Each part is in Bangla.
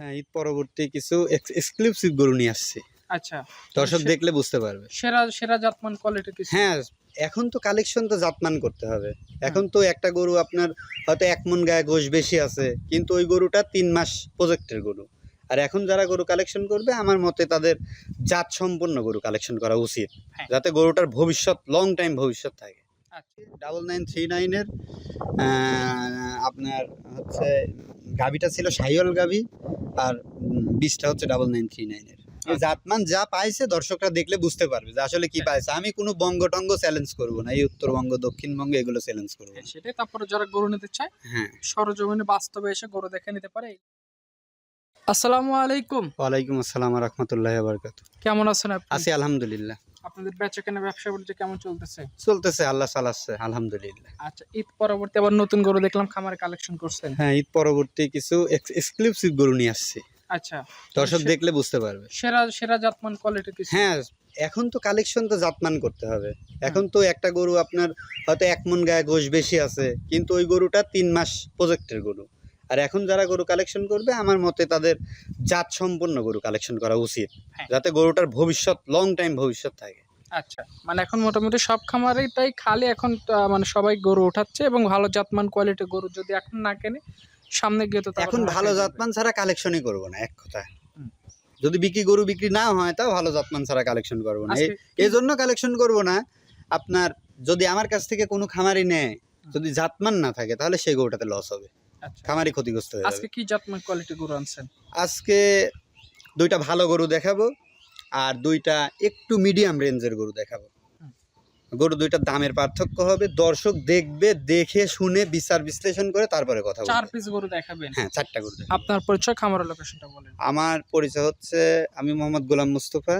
হ্যাঁ ঈদ পরবর্তী কিছু এক্সক্লুসিভ গরু নিয়ে আসছি। আচ্ছা। দর্শক দেখলে বুঝতে পারবে। সেরা সেরা জাতমান কোয়ালিটি কিছু? হ্যাঁ এখন তো কালেকশন তো জাতমান করতে হবে। এখন তো একটা গরু আপনার হয়তো এক মন গায়ে গোশ বেশি আছে কিন্তু ওই গরুটা তিন মাস প্রজেক্টের গরু। আর এখন যারা গরু কালেকশন করবে আমার মতে তাদের জাত সম্পন্ন গরু কালেকশন করা উচিত। হ্যাঁ। যাতে গরুটার ভবিষ্যৎ লং টাইম ভবিষ্যৎ থাকে। ডাবল নাইন থ্রি নাইনের আপনার হচ্ছে গাভিটা ছিল সাইওয়াল গাভি আর বীজটা হচ্ছে ডাবল নাইন থ্রি নাইনের জাতমান যা পাইছে দর্শকরা দেখলে বুঝতে পারবে যে আসলে কি পাইছে। আমি কোনো বঙ্গ টঙ্গ চ্যালেঞ্জ করব না এই উত্তরবঙ্গ দক্ষিণবঙ্গ এগুলো চ্যালেঞ্জ করব হ্যাঁ, সেটাই তারপরে যারা গরু নিতে চায় হ্যাঁ। সরজমিনে বাস্তবে এসে গরু দেখে নিতে পারে। আসসালামু আলাইকুম। ওয়ালাইকুম আসসালাম রহমতুল্লাহ বরকাত কেমন আছেন আপনি? আছি আলহামদুলিল্লাহ। আপনাদের বেচা কেনা ব্যবসা বাণিজ্য কেমন চলতেছে? চলতেছে আল্লাহ চালাচ্ছে আলহামদুলিল্লাহ। আচ্ছা ঈদ পরবর্তী আবার নতুন গরু দেখলাম খামারে কালেকশন করছেন। হ্যাঁ ঈদ পরবর্তী কিছু এক্সক্লুসিভ গরু নিয়ে আসছি। আচ্ছা দর্শক দেখলে বুঝতে পারবে। সেরা সেরা জাতমান কোয়ালিটি কিছু? হ্যাঁ এখন তো কালেকশন তো জাতমান করতে হবে। এখন তো একটা গরু আপনার হয়তো এক মন গায়ে গোশ বেশি আছে কিন্তু ওই গরুটা তিন মাস প্রজেক্টের গরু। আর এখন যারা গরু কালেকশন করবে আমার মতে তাদের জাত সম্পন্ন গরু কালেকশন করা উচিত। হ্যাঁ। যাতে গরুটার ভবিষ্যৎ লং টাইম ভবিষ্যৎ থাকে। আচ্ছা মানে এখন মোটামুটি সব খামারেই তাই খালি এখন মানে সবাই গরু উঠাচ্ছে এবং ভালো জাতমান কোয়ালিটি গরু যদি এখন না কেনে সামনে গিয়ে তো এখন ভালো জাতমান ছাড়া কালেকশনই করব না এক কথা যদি বিক্রি গরু বিক্রি না হয় তাও ভালো জাতমান ছাড়া কালেকশন করব না। এই- জন্য কালেকশন করব না। আপনার যদি আমার কাছ থেকে কোনো খামারি নেয় যদি জাতমান না থাকে তাহলে সেই গরুটাতে লস হবে। খামারি ক্ষতিগ্রস্ত হয়ে আজকে কি জাতমান কোয়ালিটি গরু আনছেন? আজকে দুইটা ভালো গরু দেখাবো আর দুইটা একটু মিডিয়াম রেঞ্জের গরু দেখাবো। গরু দুইটার দামের পার্থক্য হবে। দর্শক দেখবে দেখে শুনে বিচার বিশ্লেষণ করে তারপরে কথা চার পিস গরু দেখাবেন? হ্যাঁ চারটা গরু আপনার পরিচয় খামারের লোকেশনটা বলেন। আমার পরিচয় হচ্ছে আমি মোহাম্মদ গোলাম মুস্তফা।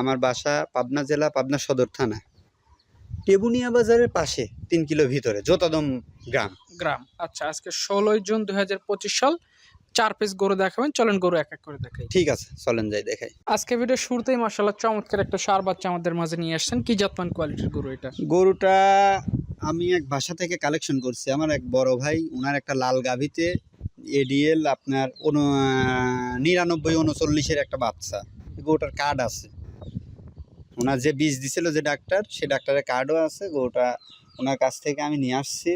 আমার বাসা পাবনা জেলা পাবনা সদর থানা। টেবুনিয়া বাজারের পাশে তিন কিলো ভিতরে জোতাদম গ্রাম। গ্রাম। আচ্ছা আজকে ষোলোই জুন দু হাজার পঁচিশ সাল চার পিস গরু দেখাবেন। চলেন গরু এক এক করে দেখাই। ঠিক আছে চলেন যাই দেখাই। আজকে ভিডিও শুরুতেই মাসাল্লাহ চমৎকার একটা সার বাচ্চা আমাদের মাঝে নিয়ে আসছেন। কি জাতমান কোয়ালিটির গরু এটা? গরুটা আমি এক বাসা থেকে কালেকশন করছি। আমার এক বড় ভাই ওনার একটা লাল গাভিতে এডিএল আপনার নিরানব্বই উনচল্লিশের একটা বাচ্চা। গরুটার কার্ড আছে। ওনার যে বীজ দিছিল যে ডাক্তার সে ডাক্তারের কার্ডও আছে। গরুটা ওনার কাছ থেকে আমি নিয়ে আসছি।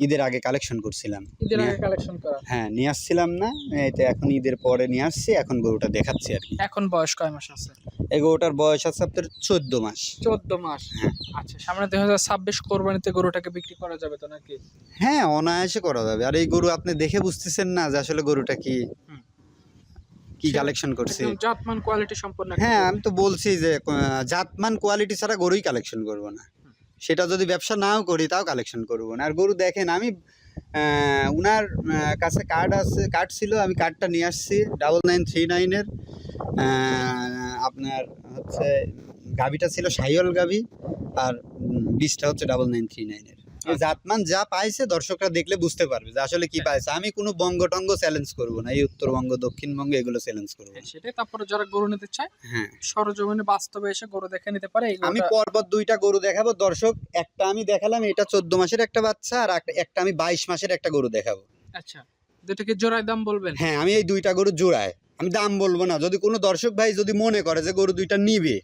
ঈদের আগে কালেকশন করছিলাম। ঈদের আগে কালেকশন করা? হ্যাঁ নিয়ে আসছিলাম না এটা এখন ঈদের পরে নিয়ে আসছি এখন গরুটা দেখাচ্ছি আর কি। এখন বয়স কয় মাস আছে? এই গরুটার বয়স আছে আপনার চোদ্দ মাস। চোদ্দ মাস? হ্যাঁ। আচ্ছা সামনে দুই হাজার ছাব্বিশ কোরবানিতে গরুটাকে বিক্রি করা যাবে তো নাকি? হ্যাঁ অনায়াসে করা যাবে। আর এই গরু আপনি দেখে বুঝতেছেন না যে আসলে গরুটা কি কি কালেকশন করছে? জাতমান কোয়ালিটি সম্পন্ন হ্যাঁ আমি তো বলছি যে জাতমান কোয়ালিটি ছাড়া গরুই কালেকশন করব না। সেটা যদি ব্যবসা নাও করি, তাও কালেকশন করব না। আর গরু দেখেন, আমি উনার কাছে কার্ড আছে কার্ড ছিল, আমি কার্ডটা নিয়ে আসছি ডাবল নাইন থ্রি নাইনের আপনার হচ্ছে, গাভিটা ছিল সাইওয়াল গাভি, আর বিষটা হচ্ছে ডাবল নাইন থ্রি নাইনের জাতমান যা পাইছে দর্শকরা দেখলে বুঝতে পারবে যে আসলে কি পাইছে। আমি কোনো বঙ্গ টঙ্গ চ্যালেঞ্জ করব না এই উত্তরবঙ্গ দক্ষিণবঙ্গ এগুলো চ্যালেঞ্জ করব। হ্যাঁ, সেটাই তারপরে যারা গরু নিতে চায় হ্যাঁ। সরজমিনে বাস্তবে এসে গরু দেখে নিতে পারে আমি পরপর দুইটা গরু দেখাবো। দর্শক একটা আমি দেখালাম এটা চোদ্দ মাসের একটা বাচ্চা আর একটা- একটা আমি বাইশ মাসের একটা গরু দেখাবো। আচ্ছা দুটাকে জোড়ায় দাম বলবেন? হ্যাঁ আমি এই দুইটা গরু জোড়ায়। আমি দাম বলব না। যদি কোনো দর্শক ভাই যদি মনে করে যে গরু দুইটা নিবে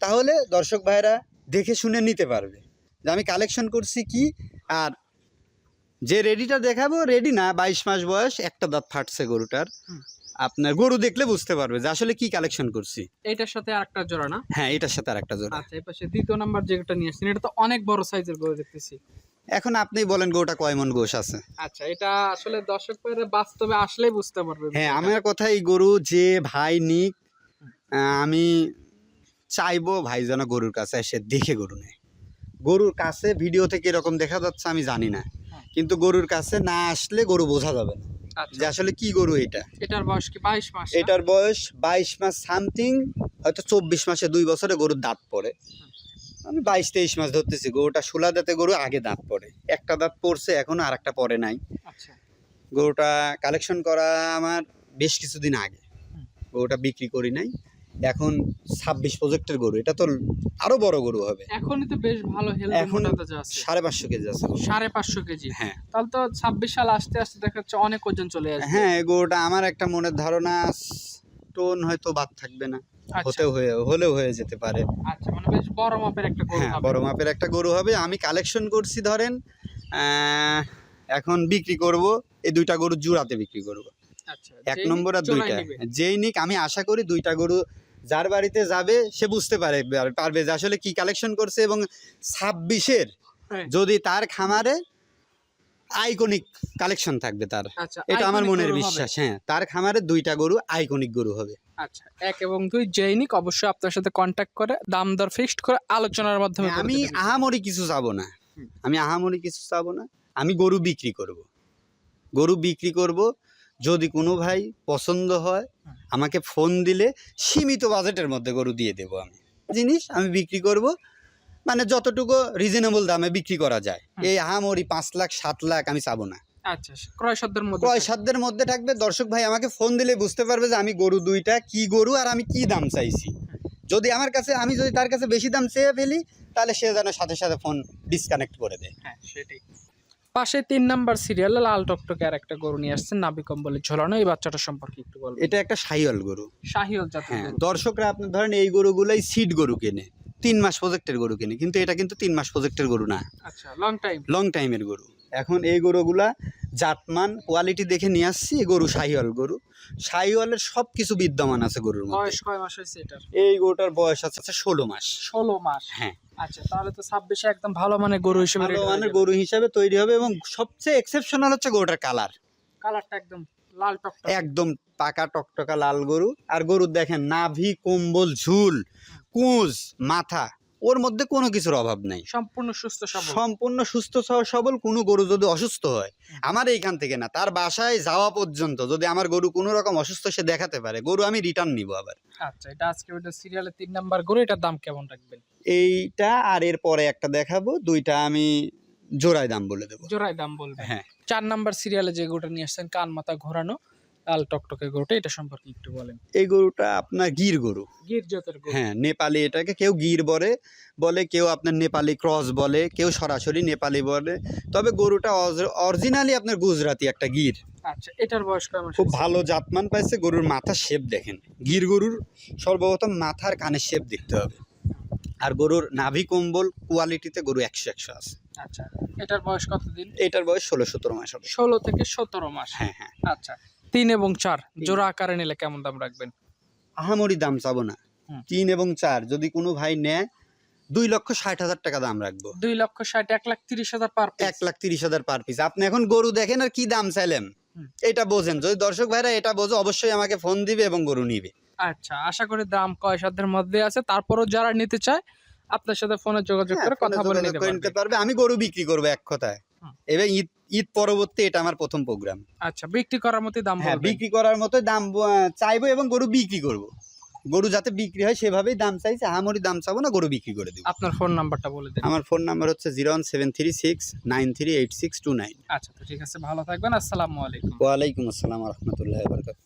তাহলে দর্শক ভাইরা দেখে শুনে নিতে পারবে। যে আমি কালেকশন করছি কি? আর যে রেডিটা দেখাবো রেডি না বাইশ মাস বয়স একটা দাঁত ফাটছে গরুটার। আপনার গরু দেখলে বুঝতে পারবে যে আসলে কি কালেকশন করছি। এটার সাথে আরেকটা জোড়া না? হ্যাঁ এটার সাথে আর একটা জোড়া। আচ্ছা এই পাশে দ্বিতীয় নাম্বার যেটা নিয়ে আসছেন এটা তো অনেক বড় সাইজের গরু দেখতেছি। এখন আপনি বলেন গরুটা কয় মন গোশ আছে? আচ্ছা এটা আসলে দর্শক বাস্তবে আসলেই বুঝতে পারবে হ্যাঁ আমার কথা এই গরু যে ভাই নিক আমি চাইব ভাই যেন গরুর কাছে এসে দেখে গরু নেয়। গরুর কাছে ভিডিও থেকে এরকম দেখা যাচ্ছে আমি জানি না। হ্যাঁ। কিন্তু গরুর কাছে না আসলে গরু বোঝা যাবে না। আচ্ছা। যে আসলে কি গরু এটা? এটার বয়স কি বাইশ মাস এটার বয়স বাইশ মাস সামথিং হয়তো চব্বিশ মাসে দুই বছরে গরুর দাঁত পড়ে। আমি বাইশ তেইশ মাস ধরতেছি গরুটা সোলা দাঁতে গরু আগে দাঁত পড়ে। একটা দাঁত পড়ছে এখনও আর একটা পড়ে নাই। আচ্ছা। গরুটা কালেকশন করা আমার বেশ কিছুদিন আগে। গরুটা বিক্রি করি নাই। এখন ছাব্বিশ প্রজেক্টের গরু এটা তো আরও বড় গরু হবে। এখনই তো বেশ ভালো এখন সাড়ে পাঁচশো কেজি আছে সাড়ে পাঁচশো কেজি। হ্যাঁ। তাহলে তো ছাব্বিশ সাল আসতে আসতে দেখা যাচ্ছে অনেক ওজন চলে আসবে। হ্যাঁ গরুটা আমার একটা মনের ধারণা টোন হয়তো বাদ থাকবে না। আচ্ছা। হতেও হয়ে হলেও হয়ে যেতে পারে। আচ্ছা মানে বেশ বড় মাপের একটা গরু হ্যাঁ হবে। বড় মাপের একটা গরু হবে। আমি কালেকশন করছি ধরেন আহ, এখন বিক্রি করব এই দুইটা গরু জোড়াতে বিক্রি করব। আচ্ছা এক নম্বর আর দুইটা। যেই নিক আমি আশা করি দুইটা গরু যার বাড়িতে যাবে সে বুঝতে পারে পারবে যে আসলে কি কালেকশন করছে এবং ছাব্বিশের হ্যাঁ। যদি তার খামারে আইকনিক কালেকশন থাকবে তার। আচ্ছা এটা আমার মনের বিশ্বাস হ্যাঁ। তার খামারে দুইটা গরু আইকনিক গরু হবে। আচ্ছা এক এবং দুই জৈনিক অবশ্যই আপনার সাথে কন্ট্যাক্ট করে দাম দর ফিক্সড করে আলোচনার মাধ্যমে আমি আহামরি কিছু চাবো না। আমি আহামরি কিছু চাবো না। আমি গরু বিক্রি করব। গরু বিক্রি করব যদি কোনো ভাই পছন্দ হয় আমাকে ফোন দিলে সীমিত বাজেটের মধ্যে গরু দিয়ে দেবো আমি। জিনিস আমি বিক্রি করব মানে যতটুকু রিজনেবল দামে বিক্রি করা যায়। এই আহামরি পাঁচ লাখ সাত লাখ আমি চাবো না। আচ্ছা ক্রয় সাধ্যের মধ্যে ক্রয় মধ্যে থাকবে। দর্শক ভাই আমাকে ফোন দিলে বুঝতে পারবে যে আমি গরু দুইটা কি গরু আর আমি কি দাম চাইছি। যদি আমার কাছে আমি যদি তার কাছে বেশি দাম চেয়ে ফেলি তাহলে সে যেন সাথে সাথে ফোন ডিসকানেক্ট করে দেয়। হ্যাঁ সেটাই। পাশে তিন নাম্বার সিরিয়াল লাল টকটকে আর একটা গরু নিয়ে আসছেন নাবি কম্বলে ঝোলানো। এই বাচ্চাটা সম্পর্কে একটু বলবেন। এটা একটা সাইওয়াল গরু। শাহিওল জাতের হ্যাঁ দর্শকরা আপনি ধরেন এই গরুগুলাই সিড গরু কেনে। তিন মাস প্রজেক্টের গরু কেনে কিন্তু এটা কিন্তু তিন মাস প্রজেক্টের গরু না। আচ্ছা লং টাইম লং টাইমের গরু। এখন এই গরুগুলা জাতমান কোয়ালিটি দেখে নিয়ে আসছি গরু শাহিওয়াল গরু। শাহিওয়ালের সব কিছু বিদ্যমান আছে গরুর মধ্যে। বয়স কয় মাস হয়েছে এটার? এই গরুটার বয়স আছে ষোলো মাস। ষোলো মাস? হ্যাঁ। আচ্ছা তাহলে তো ছাব্বিশে একদম ভালো মানে গরু হিসেবে ভালো মানের গরু হিসাবে তৈরি হবে এবং সবচেয়ে এক্সেপশনাল হচ্ছে গরুটার কালার। কালারটা একদম লাল টকটক। একদম পাকা টকটকা লাল গরু। আর গরুর দেখেন নাভি কম্বল ঝুল কুঁজ মাথা। ওর মধ্যে কোনো কিছুর অভাব নাই। সম্পূর্ণ সুস্থ সবল। সম্পূর্ণ সুস্থ সবল কোনো গরু যদি অসুস্থ হয় আমার এইখান থেকে না তার বাসায় যাওয়া পর্যন্ত যদি আমার গরু কোনো রকম অসুস্থ সে দেখাতে পারে গরু আমি রিটার্ন নিব আবার। আচ্ছা এটা আজকে ওটা সিরিয়ালে তিন নাম্বার গরু এটার দাম কেমন রাখবেন? এইটা আর এর পরে একটা দেখাবো দুইটা আমি জোড়ায় দাম বলে দেবো। জোড়ায় দাম বলবেন। হ্যাঁ। চার নাম্বার সিরিয়ালে যে গরুটা নিয়ে আসছেন কান মাথা ঘোরানো লাল টকটকে গরুটা এটা সম্পর্কে একটু বলেন। এই গরুটা আপনার গির গরু। গির জাতের গরু। হ্যাঁ নেপালি এটাকে কেউ গির বলে বলে কেউ আপনার নেপালি ক্রস বলে কেউ সরাসরি নেপালি বলে। তবে গরুটা অরিজিনালি আপনার গুজরাটি একটা গির। আচ্ছা এটার বয়স কয় মাস খুব ভালো জাতমান পাইছে গরুর মাথার শেপ দেখেন। গির গরুর সর্বপ্রথম মাথার কানের শেপ দেখতে হবে। আর গরুর নাভি কম্বল কোয়ালিটিতে গরু একশো একশো আছে। আচ্ছা এটার বয়স কতদিন? এটার বয়স ষোলো সতেরো মাস হবে। ষোলো থেকে সতেরো মাস। হ্যাঁ হ্যাঁ। আচ্ছা তিন এবং চার জোড়া আকারে নিলে কেমন দাম রাখবেন? আহামরি দাম চাবো না। তিন এবং চার যদি কোনো ভাই নেয় দুই লক্ষ ষাট হাজার টাকা দাম রাখব। দুই লক্ষ ষাট এক লাখ তিরিশ হাজার পার এক লাখ তিরিশ হাজার পার পিস আপনি এখন গরু দেখেন আর কি দাম চাইলেন? এটা বোঝেন। যদি দর্শক ভাইরা এটা বোঝো অবশ্যই আমাকে ফোন দিবে এবং গরু নিবে। আচ্ছা আশা করি দাম কয় সাধ্যের মধ্যে আছে। তারপরও যারা নিতে চায় আপনার সাথে ফোনে যোগাযোগ হ্যাঁ, করে কথা বলে নিতে পারবে। আমি গরু বিক্রি করব এক কথায়। এবং ঈদ ঈদ পরবর্তী এটা আমার প্রথম প্রোগ্রাম আচ্ছা বিক্রি করার মতো দাম হ্যাঁ বিক্রি করার মতো দাম চাইব এবং গরু বিক্রি করব। গরু যাতে বিক্রি হয় সেভাবেই দাম চাইছে আমারই দাম চাবো না গরু বিক্রি করে দেবো। আপনার ফোন নাম্বারটা বলে দিন। আমার ফোন নাম্বার হচ্ছে zero one seven three six nine three eight six two nine আচ্ছা তো ঠিক আছে ভালো থাকবেন আসসালামু আলাইকুম। ওয়ালাইকুম আসসালাম রহমতুল্লাহ বরকাত